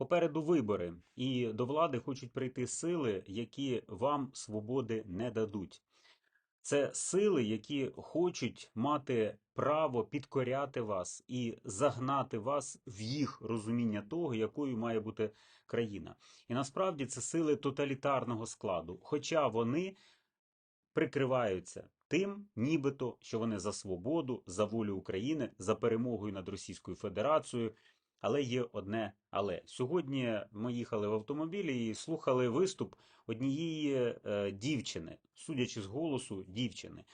Попереду вибори, і до влади хочуть прийти сили, які вам свободи не дадуть. Це сили, які хочуть мати право підкоряти вас і загнати вас в їх розуміння того, якою має бути країна. І насправді це сили тоталітарного складу, хоча вони прикриваються тим, нібито, що вони за свободу, за волю України, за перемогою над Російською Федерацією. Але є одне але. Сьогодні ми їхали в автомобілі і слухали виступ однієї е, дівчини, судячи з голосу дівчини.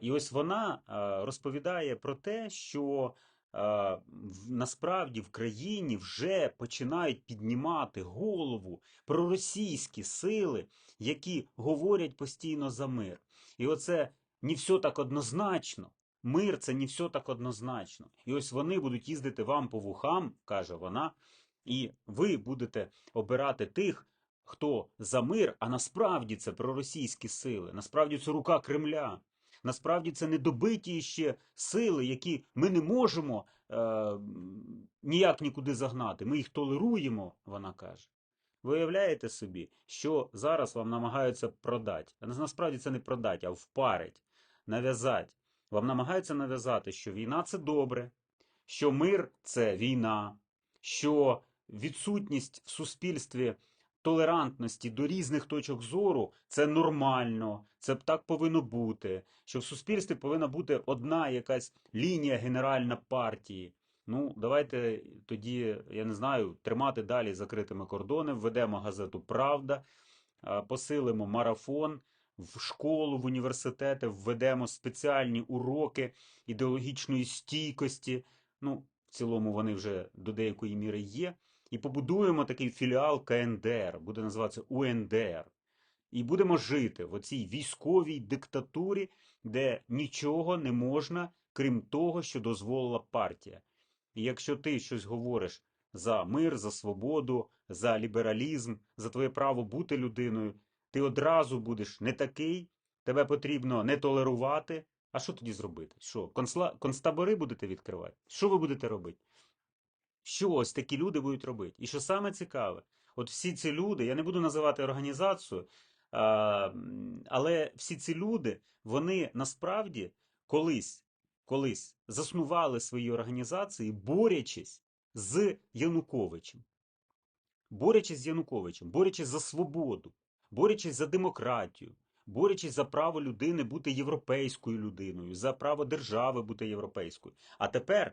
І ось вона а, розповідає про те, що в- насправді в країні вже починають піднімати голову проросійські сили, які говорять постійно за мир. І оце не все так однозначно. Мир це не все так однозначно. І ось вони будуть їздити вам по вухам, каже вона, і ви будете обирати тих, хто за мир, а насправді це проросійські сили, насправді це рука Кремля. Насправді це недобиті ще сили, які ми не можемо е, ніяк нікуди загнати. Ми їх толеруємо, вона каже. Ви уявляєте собі, що зараз вам намагаються продати. А насправді це не продати, а впарить, нав'язати. Вам намагаються нав'язати, що війна це добре, що мир це війна, що відсутність в суспільстві толерантності до різних точок зору це нормально, це так повинно бути. Що в суспільстві повинна бути одна якась лінія генеральна партії. Ну, давайте тоді, я не знаю, тримати далі закритими кордони, введемо газету Правда, посилимо марафон в школу, в університети, введемо спеціальні уроки ідеологічної стійкості. Ну, в цілому вони вже до деякої міри є. І побудуємо такий філіал КНДР, буде називатися УНДР. І будемо жити в оцій військовій диктатурі, де нічого не можна, крім того, що дозволила партія. І якщо ти щось говориш за мир, за свободу, за лібералізм, за твоє право бути людиною, ти одразу будеш не такий, тебе потрібно не толерувати. А що тоді зробити? Що, концла... концтабори будете відкривати? Що ви будете робити? Що ось такі люди будуть робити? І що саме цікаве, от всі ці люди, я не буду називати організацію, а, але всі ці люди, вони насправді колись, колись заснували свої організації, борючись з Януковичем. Борючись з Януковичем, борючись за свободу, борючись за демократію, борючись за право людини бути європейською людиною, за право держави бути європейською. А тепер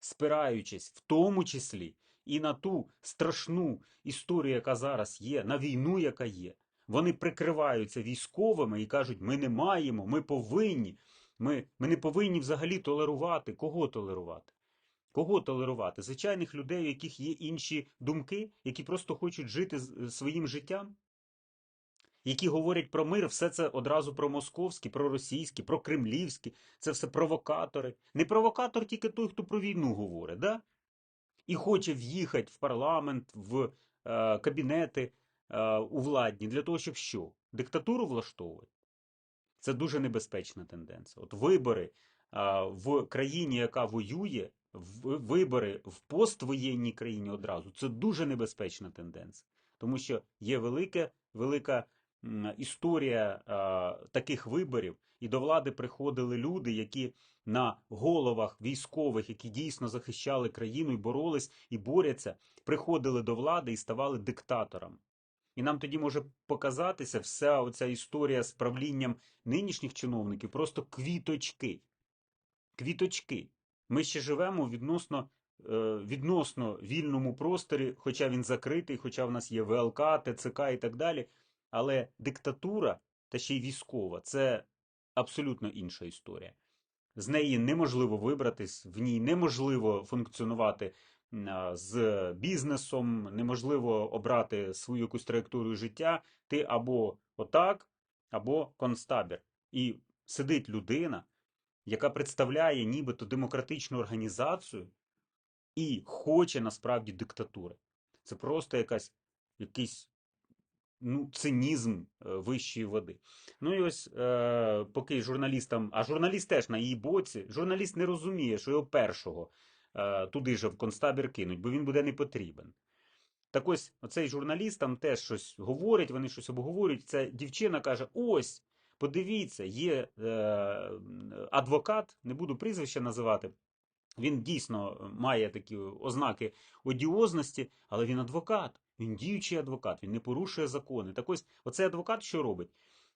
спираючись в тому числі і на ту страшну історію, яка зараз є, на війну, яка є, вони прикриваються військовими і кажуть: ми не маємо, ми повинні, ми, ми не повинні взагалі толерувати. Кого толерувати? Кого толерувати? Звичайних людей, у яких є інші думки, які просто хочуть жити з- своїм життям? Які говорять про мир, все це одразу про московські, про російські, про кремлівські, це все провокатори. Не провокатор тільки той, хто про війну говорить, да? і хоче в'їхати в парламент, в е, кабінети е, у владні для того, щоб що? Диктатуру влаштовувати. Це дуже небезпечна тенденція. От вибори а, в країні, яка воює, в- вибори в поствоєнній країні одразу це дуже небезпечна тенденція. Тому що є велика, велика історія таких виборів, і до влади приходили люди, які на головах військових, які дійсно захищали країну і боролись і борються, приходили до влади і ставали диктаторами. І нам тоді може показатися вся оця історія з правлінням нинішніх чиновників просто квіточки. Квіточки. Ми ще живемо у відносно, е, відносно вільному просторі, хоча він закритий, хоча в нас є ВЛК, ТЦК і так далі. Але диктатура та ще й військова це абсолютно інша історія. З неї неможливо вибратись, в ній неможливо функціонувати з бізнесом, неможливо обрати свою якусь траєкторію життя. Ти або отак, або концтабір. І сидить людина, яка представляє нібито демократичну організацію і хоче насправді диктатури. Це просто якась, якийсь ну, цинізм е, вищої води. Ну і ось е, поки журналістам, а журналіст теж на її боці, журналіст не розуміє, що його першого е, туди же в концтабір кинуть, бо він буде не потрібен. Так ось оцей журналіст там теж щось говорить, вони щось обговорюють. Ця дівчина каже: ось, подивіться, є е, адвокат, не буду прізвище називати. Він дійсно має такі ознаки одіозності, але він адвокат, він діючий адвокат, він не порушує закони. Так ось, оцей адвокат що робить?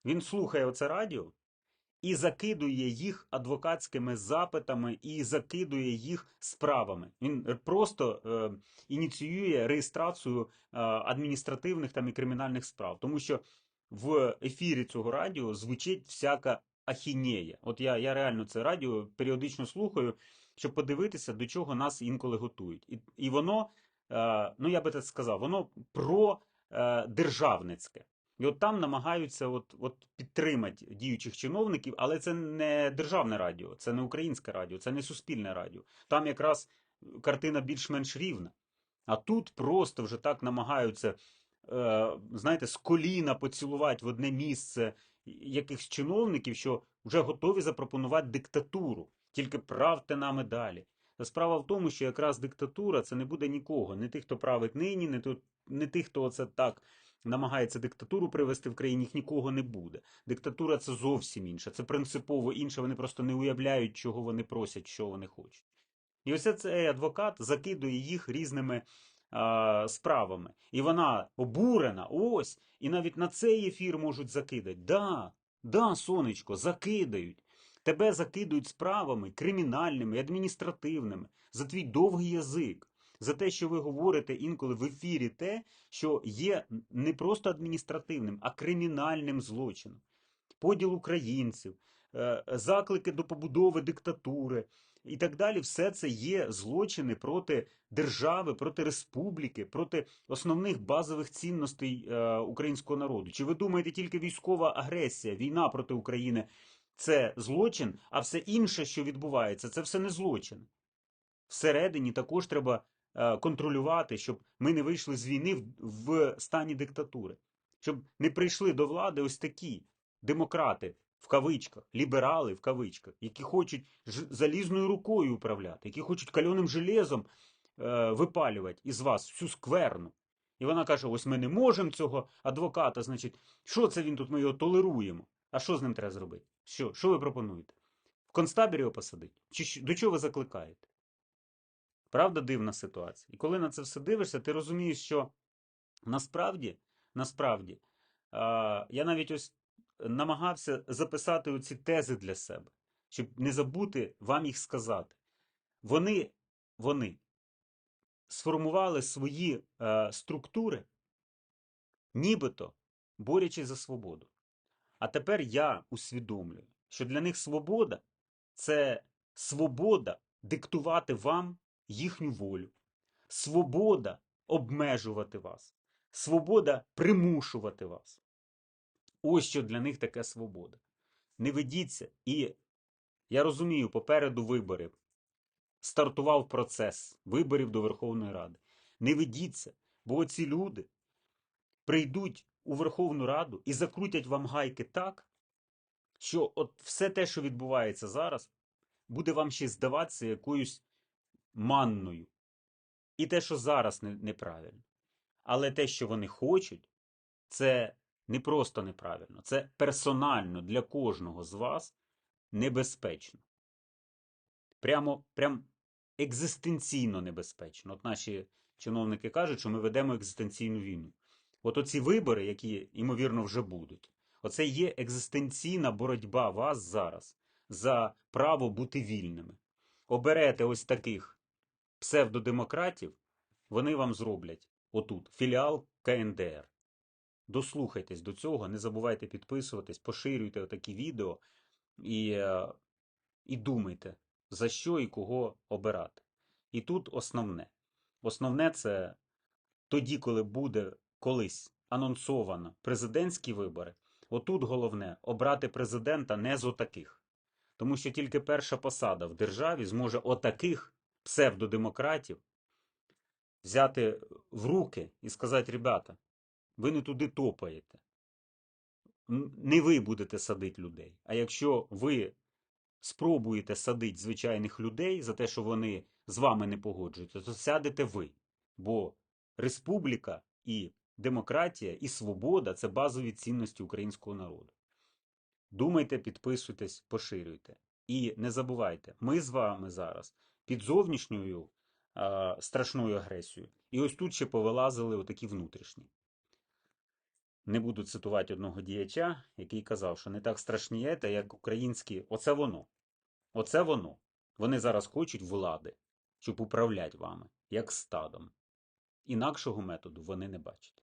Він слухає оце радіо і закидує їх адвокатськими запитами і закидує їх справами. Він просто е, ініціює реєстрацію е, адміністративних там і кримінальних справ, тому що в ефірі цього радіо звучить всяка ахінея. От я, я реально це радіо періодично слухаю, щоб подивитися, до чого нас інколи готують. І, і воно, ну я би так сказав, воно про е. І от там намагаються от, от підтримати діючих чиновників, але це не державне радіо, це не українське радіо, це не суспільне радіо. Там якраз картина більш-менш рівна. А тут просто вже так намагаються, е, знаєте, з коліна поцілувати в одне місце якихось чиновників, що вже готові запропонувати диктатуру. Тільки правте нами далі. Справа в тому, що якраз диктатура це не буде нікого. Не тих, хто править нині, не, то, не тих, хто оце так намагається диктатуру привести в країні, їх нікого не буде. Диктатура це зовсім інше, це принципово інше. Вони просто не уявляють, чого вони просять, що вони хочуть. І ось цей адвокат закидує їх різними справами. І вона обурена, ось, і навіть на цей ефір можуть закидати. Да, да, сонечко, закидають. Тебе закидують справами кримінальними, адміністративними за твій довгий язик, за те, що ви говорите інколи в ефірі те, що є не просто адміністративним, а кримінальним злочином. Поділ українців, е, заклики до побудови диктатури і так далі, все це є злочини проти держави, проти республіки, проти основних базових цінностей е, українського народу. Чи ви думаєте, тільки військова агресія, війна проти України це злочин, а все інше, що відбувається, це все не злочин. Всередині також треба е, контролювати, щоб ми не вийшли з війни в, стані диктатури, щоб не прийшли до влади ось такі демократи в кавичках, ліберали в кавичках, які хочуть залізною рукою управляти, які хочуть кальоним железом е, випалювати із вас всю скверну. І вона каже: ось ми не можемо цього адвоката, значить, що це він тут ми його толеруємо? А що з ним треба зробити? Що Що ви пропонуєте? В концтабірі його посадити? Чи до чого ви закликаєте? Правда, дивна ситуація. І коли на це все дивишся, ти розумієш, що насправді, насправді, я навіть ось намагався записати оці тези для себе, щоб не забути вам їх сказати. Вони, вони сформували свої е, структури, нібито борючись за свободу. А тепер я усвідомлюю, що для них свобода це свобода диктувати вам їхню волю, свобода обмежувати вас, свобода примушувати вас. Ось що для них таке свобода. Не ведіться. І я розумію, попереду вибори. Стартував процес виборів до Верховної Ради. Не ведіться, бо ці люди прийдуть у Верховну Раду і закрутять вам гайки так, що от все те, що відбувається зараз, буде вам ще здаватися якоюсь манною. І те, що зараз неправильно. Але те, що вони хочуть, це не просто неправильно, це персонально для кожного з вас небезпечно. Прямо прям екзистенційно небезпечно. От наші чиновники кажуть, що ми ведемо екзистенційну війну. От оці вибори, які, ймовірно, вже будуть, оце є екзистенційна боротьба вас зараз за право бути вільними. Оберете ось таких псевдодемократів, вони вам зроблять отут філіал КНДР. Дослухайтесь до цього, не забувайте підписуватись, поширюйте такі відео і, е, і думайте, за що і кого обирати. І тут основне. Основне це тоді, коли буде колись анонсовано президентські вибори, отут головне обрати президента не з отаких. Тому що тільки перша посада в державі зможе отаких псевдодемократів взяти в руки і сказати: ребята, ви не туди топаєте. Не ви будете садити людей. А якщо ви спробуєте садити звичайних людей за те, що вони з вами не погоджуються, то сядете ви. Бо республіка і демократія, і свобода це базові цінності українського народу. Думайте, підписуйтесь, поширюйте. І не забувайте, ми з вами зараз під зовнішньою а, страшною агресією. І ось тут ще повилазили отакі внутрішні. Не буду цитувати одного діяча, який казав, що не так страшні ета, як українські. Оце воно. Оце воно. Вони зараз хочуть влади, щоб управляти вами, як стадом. Інакшого методу вони не бачать.